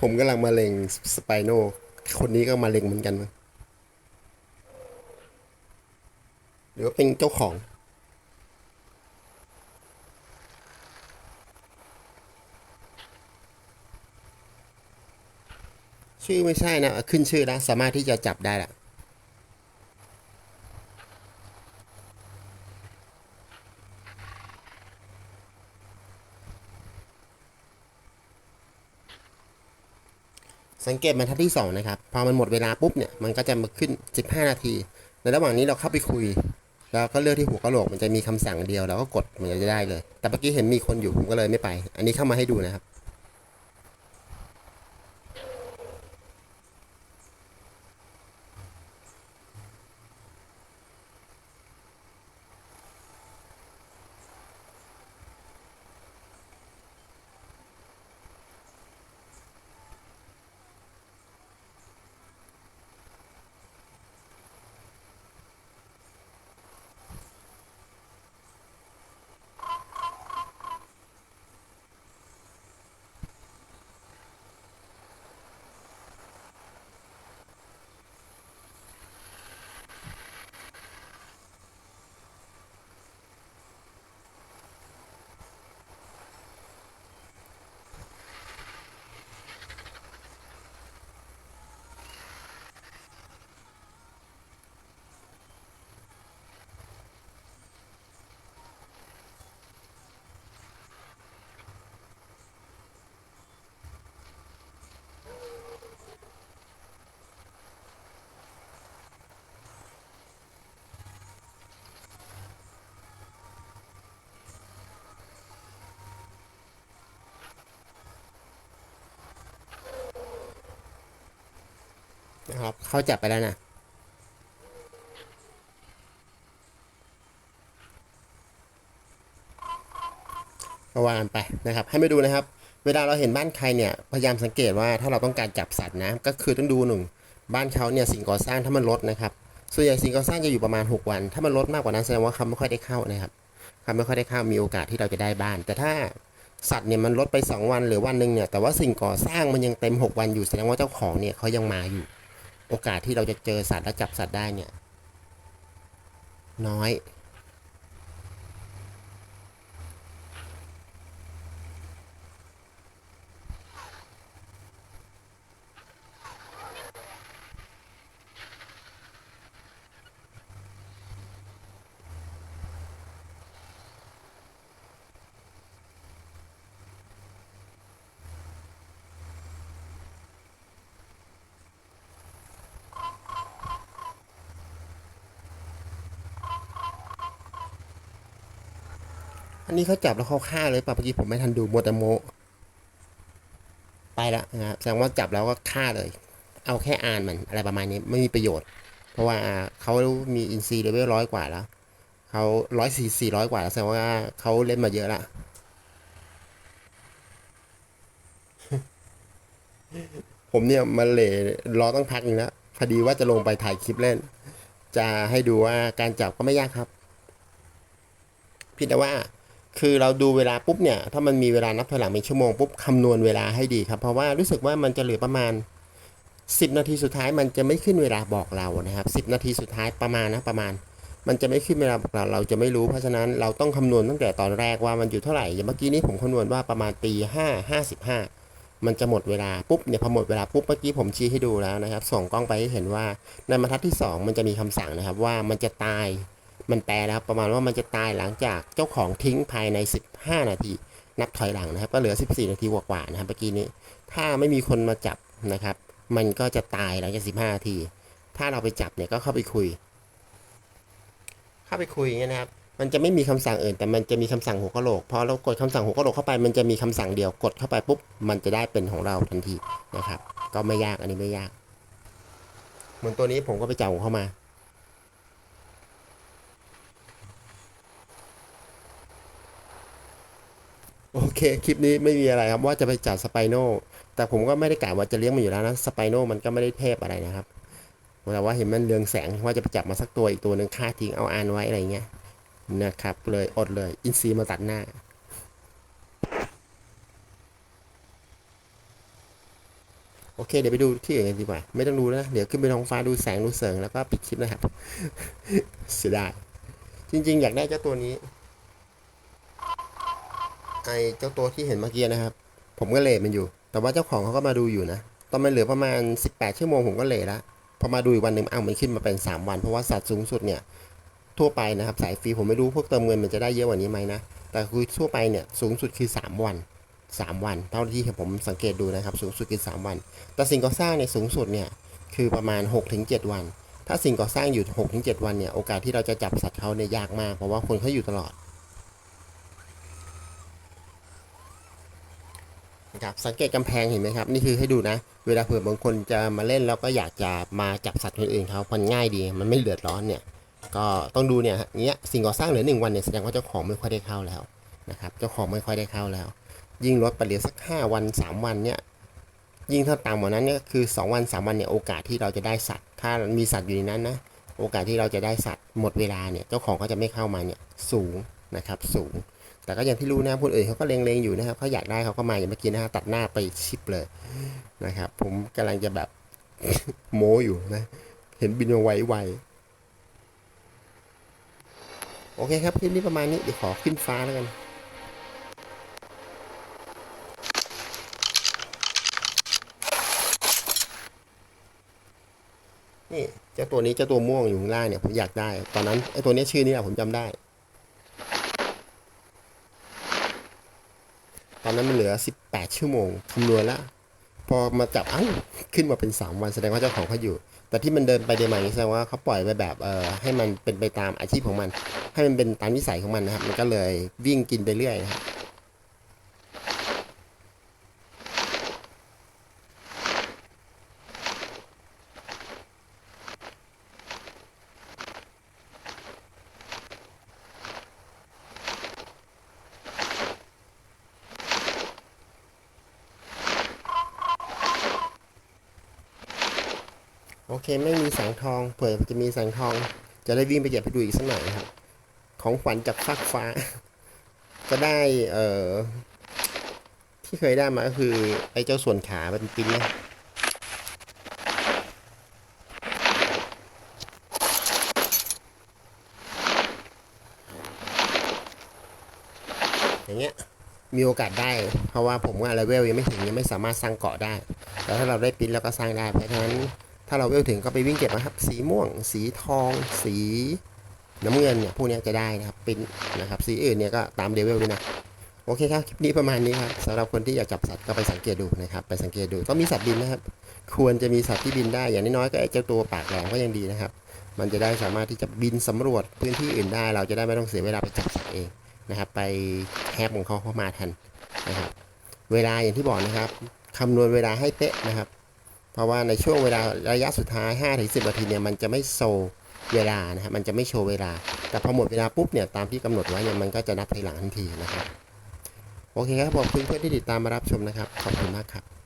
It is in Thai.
ผมกำลังมาเล็งสไปโนคนนี้ก็มาเล็งเหมือนกันมั้งหรือว่าเป็นเจ้าของ ชื่อไม่ใช่นะ ขึ้นชื่อแล้วสามารถที่จะจับได้ละ สังเกตบรรทัดที่ 2 นะครับ พอมันหมดเวลาปุ๊บเนี่ย มันก็จะมาขึ้น 15 นาที ในระหว่างนี้เราเข้าไปคุย แล้วก็เลือกที่หัวกระโหลก มันจะมีคำสั่งเดียว แล้วก็กดมันจะได้เลย แต่เมื่อกี้เห็นมีคนอยู่ผมก็เลยไม่ไป อันนี้เข้ามาให้ดูนะครับ นะครับ เขาจับไปแล้วนะก็ว่ากันไปนะครับ ให้มาดูนะครับ เวลาเราเห็นบ้านใครเนี่ย พยายามสังเกตว่าถ้าเราต้องการจับสัตว์นะ ก็คือต้องดูหนึ่ง บ้านเขาเนี่ยสิ่งก่อสร้างถ้ามันลดนะครับ ส่วนใหญ่สิ่งก่อสร้างจะอยู่ประมาณ 6 วัน ถ้ามันลดมากกว่านั้นแสดงว่าเขาไม่ค่อยได้เข้านะครับเขาไม่ค่อยได้เข้ามีโอกาสที่เราจะได้บ้าน แต่ถ้าสัตว์เนี่ยมันลดไป 2 วันหรือวันหนึ่งเนี่ย แต่ว่าสิ่งก่อสร้างมันยังเต็ม 6 วันอยู่แสดงว่าเจ้าของเนี่ยเขายังมาอยู่ โอกาสที่เราจะเจอสัตว์และจับสัตว์ได้เนี่ย น้อย อันนี้เขาจับแล้วเขาฆ่าเลยป่ะเมื่อกี้ผมไม่ทันดูโมแต่โม ไปละนะครับแสดงว่าจับแล้วก็ฆ่าเลย เอาแค่อ่านมันอะไรประมาณนี้ไม่มีประโยชน์ เพราะว่าเขามีอินซีเลเวลร้อยกว่าแล้วเขาร้อยสี่สี่ร้อยกว่าแล้วแสดงว่าเขาเล่นมาเยอะละผมเนี่ยมาเหล่รอต้องพักหนึงแล้วพอดีว่าจะลงไปถ่ายคลิปเล่น จะให้ดูว่าการจับก็ไม่ยากครับพี่แต่ว่า คือเราดูเวลาปุ๊บเนี่ยถ้ามันมีเวลานับถอยหลังเป็นชั่วโมงปุ๊บคำนวณเวลาให้ดีครับ เพราะว่ารู้สึกว่ามันจะเหลือประมาณ 10 นาทีสุดท้ายมันจะไม่ขึ้นเวลาบอกเรานะครับ10 นาทีสุดท้ายประมาณนะประมาณ มันจะไม่ขึ้นเวลาบอกเราเราจะไม่รู้เพราะฉะนั้นเราต้องคำนวณตั้งแต่ตอนแรกว่ามันอยู่เท่าไหร่อย่างเมื่อกี้นี้ผมคำนวณว่าประมาณตีห้าห้าสิบห้ามันจะหมดเวลาปุ๊บเนี่ยพอหมดเวลาปุ๊บเมื่อกี้ผมชี้ให้ดูแล้วนะครับส่งกล้องไปให้เห็นว่าในบรรทัดที่ 2 มันจะมีคำสั่งนะครับว่ามันจะตาย มันแปลแล้วประมาณว่ามันจะตายหลังจากเจ้าของทิ้งภายใน 15 นาที นับถอยหลังนะครับ ก็เหลือ 14 นาทีกว่าๆนะครับเมื่อกี้นี้ ถ้าไม่มีคนมาจับนะครับ มันก็จะตายหลังจาก 15 นาที ถ้าเราไปจับเนี่ยก็เข้าไปคุย เข้าไปคุยงเงี้ยนะครับ มันจะไม่มีคำสั่งอื่น แต่มันจะมีคำสั่งหัวกะโหลกพอเรากดคำสั่งหัวกะโหลกเข้าไป มันจะมีคำสั่งเดียวกดเข้าไปปุ๊บมันจะได้เป็นของเราทันทีนะครับ ก็ไม่ยากอันนี้ไม่ยาก เหมือนตัวนี้ผมก็ไปจับเข้ามา เคคลิปนี้ไม่มีอะไรครับว่าจะไปจับสไปโนแต่ผมก็ไม่ได้กะว่าจะเลี้ยงมันอยู่แล้วนะสไปโนมันก็ไม่ได้เทพอะไรนะครับแต่ว่าเห็นมันเรืองแสงว่าจะไปจับมาสักตัวอีกตัวหนึ่งฆ่าทิ้งเอาอานไว้อะไรเงี้ยนะครับ เลยอดเลยอินซีมาตัดหน้าโอเคเดี๋ยวไปดูที่อื่นกันดีกว่า ไม่ต้องดูแล้วนะ เดี๋ยวขึ้นไปท้องฟ้าดูแสงดูเสริงแล้วก็ปิดคลิปนะครับ เสียดายจริง ๆ อยากได้เจ้าตัวนี้ ไอเจ้าตัวที่เห็นเมื่อกี้นะครับ ผมก็เลทมันอยู่ แต่ว่าเจ้าของเขาก็มาดูอยู่นะ ตอนมันเหลือประมาณ 18 ชั่วโมงผมก็เลทละพอมาดูอีกวันหนึ่งเอามันขึ้นมาเป็น 3 วัน เพราะว่าสัตว์สูงสุดเนี่ยทั่วไปนะครับสายฟรีผมไม่รู้พวกเติมเงินมันจะได้เยอะกว่านี้ไหมนะ แต่คือทั่วไปเนี่ยสูงสุดคือ 3 วัน 3 วัน เท่าที่ผมสังเกตดูนะครับ สูงสุดคือ 3 วัน แต่สิ่งก่อสร้างเนี่ยสูงสุดเนี่ยคือประมาณ 6-7 วัน ถ้าสิ่งก่อสร้างอยู่ 6-7 วันเนี่ยโอกาสที่เราจะจับสัตว์เขาเนี่ยยากมากเพราะว่าคนเขาอยู่ตลอด นะครับสังเกตกำแพงเห็นไหมครับ นี่คือให้ดูนะ เวลาเผื่อบางคนจะมาเล่นแล้วก็อยากจะมาจับสัตว์คนอื่นเขามันง่ายดี มันไม่เดือดร้อนเนี่ย ก็ต้องดูเนี่ยฮะเนี้ยสิ่งก่อสร้างเหลือหนึ่งวันเนี่ยแสดงว่าเจ้าของไม่ค่อยได้เข้าแล้วนะครับ เจ้าของไม่ค่อยได้เข้าแล้ว ยิ่งลดไปเหลือสักห้าวันสามวันเนี่ย ยิ่งถ้าต่ำกว่านั้นเนี่ยคือสองวันสามวันเนี่ยโอกาสที่เราจะได้สัตว์ ถ้ามีสัตว์อยู่ในนั้นนะ โอกาสที่เราจะได้สัตว์หมดเวลาเนี่ย เจ้าของก็จะไม่เข้ามาเนี่ยสูงนะครับสูง แต่ก็อย่างที่รู้นะคนอื่นเขาก็เลงๆอยู่นะครับเขาอยากได้เขาก็มาอย่างเมื่อกี้นะฮะตัดหน้าไปชิปเลยนะครับ ผมกำลังจะแบบโม้อยู่นะ เห็นบินมาไวๆโอเคครับคลิปนี้ประมาณนี้เดี๋ยวขอขึ้นฟ้าแล้วกันนี่เจ้าตัวนี้เจ้าตัวม่วงอยู่ข้างล่างเนี่ยผมอยากได้ ตอนนั้นไอ้ตัวนี้ชื่อนี้แหละผมจำได้ อนนั้นมันเหลือ 18 ชั่วโมงคำนวณแล้ว พอมาจับอ้าขึ้นมาเป็น 3 วันแสดงว่าเจ้าของเขาอยู่ แต่ที่มันเดินไปเดินมาอย่างนี้แสดงว่าเขาปล่อยไปแบบเอ่อให้มันเป็นไปตามอาชีพของมัน ให้มันเป็นตามวิสัยของมันนะครับ มันก็เลยวิ่งกินไปเรื่อยนะครับ เคไม่มีแสงทองเผื่อจะมีแสงทอง จะได้วิ่งไปเก็บไปดูอีกสักหน่อยครับ ของขวัญจากฟากฟ้าก็ได้เอ่อที่เคยได้มาก็คือ ไอ้เจ้าส่วนขาเป็นปิ้นนะอย่างเงี้ยมีโอกาสได้ เพราะว่าผมว่าเลเวลยังไม่ถึงยังไม่สามารถสร้างเกาะได้ แต่ถ้าเราได้ปิ้นแล้วก็สร้างได้เพราะฉะนั้น ถ้าเราเวลถึงก็ไปวิ่งเก็บนะครับ สีม่วง สีทอง สีน้ำเงินเนี่ยพวกนี้จะได้นะครับเปิ้นนะครับสีอื่นเนี่ยก็ตามเลเวลด้วยนะโอเคครับคลิปนี้ประมาณนี้ครับสำหรับคนที่อยากจับสัตว์ก็ไปสังเกตดูนะครับไปสังเกตดูต้องมีสัตว์บินนะครับ ควรจะมีสัตว์ที่บินได้อย่างน้อยๆก็ไอ้เจ้าตัวปากแหลมก็ยังดีนะครับ มันจะได้สามารถที่จะบินสำรวจพื้นที่อื่นได้ เราจะได้ไม่ต้องเสียเวลาไปจับสัตว์เองนะครับไปแฮปของเขาเข้ามาทันนะครับเวลาอย่างที่บอกนะครับคำนวณเวลาให้เป๊ะนะครับ เพราะว่าในช่วงเวลาระยะสุดท้าย 5-10 นาทีเนี่ยมันจะไม่โชว์เวลานะครับมันจะไม่โชว์เวลา แต่พอหมดเวลาปุ๊บเนี่ยตามที่กำหนดไว้เนี่ยมันก็จะนับถอยหลังทันทีนะครับ โอเคครับขอบคุณเพื่อนที่ติดตามมารับชมนะครับ ขอบคุณมากครับ